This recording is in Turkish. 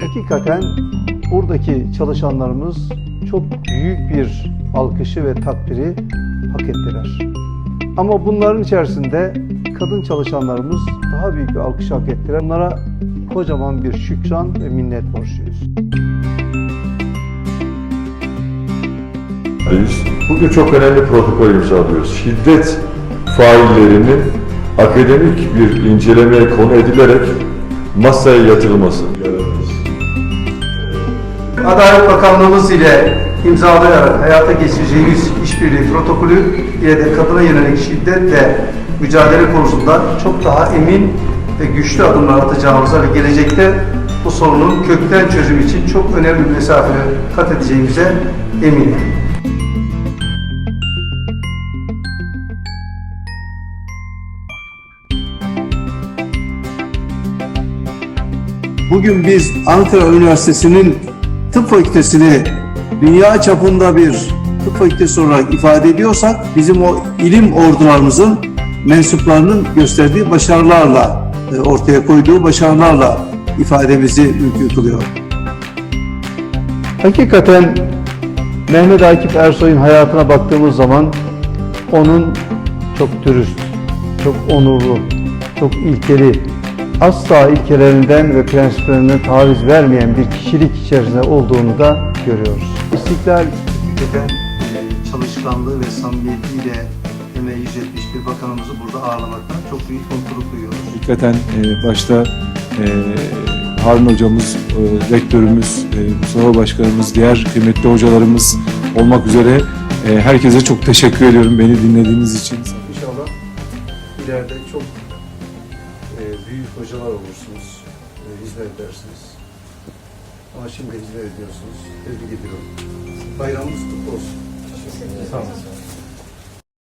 Hakikaten buradaki çalışanlarımız çok büyük bir alkışı ve takdiri hak ettiler. Ama bunların içerisinde kadın çalışanlarımız daha büyük bir alkış hak ettiler. Onlara kocaman bir şükran ve minnet borçluyuz. Bugün çok önemli protokol imzalıyoruz. Şiddet faillerinin akademik bir incelemeye konu edilerek masaya yatırılması. Adalet Bakanlığımız ile imzalayarak hayata geçireceğimiz işbirliği protokolü ile de kadına yönelik şiddetle mücadele konusunda çok daha emin ve güçlü adımlar atacağımıza ve gelecekte bu sorunun kökten çözümü için çok önemli bir mesafe kat edeceğimize eminim. Bugün biz Ankara Üniversitesi'nin tıp fakültesini dünya çapında bir tıp fakültesi olarak ifade ediyorsak bizim o ilim ordularımızın mensuplarının gösterdiği başarılarla e, ortaya koyduğu başarılarla ifademizi mümkün kılıyor. Hakikaten Mehmet Akif Ersoy'un hayatına baktığımız zaman onun çok dürüst, çok onurlu, çok ilkeli, asla ilkelerinden ve prensiplerinden taviz vermeyen bir kişilik içerisinde olduğunu da görüyoruz. İstiklal eden e, çalışkanlığı ve samimiyetiyle emeği yüz etmiş bir bakanımızı burada ağırlamaktan çok büyük mutluluk duyuyoruz. Hakikaten e, başta e, Harun hocamız, e, rektörümüz, e, Mustafa başkanımız, diğer kıymetli hocalarımız olmak üzere e, herkese çok teşekkür ediyorum beni dinlediğiniz için. İnşallah ileride çok büyük hocalar olursunuz, e, hizmet edersiniz. Ama şimdi hizmet ediyorsunuz. Tebrik ediyorum. Bayramınız kutlu olsun. Sağ olun.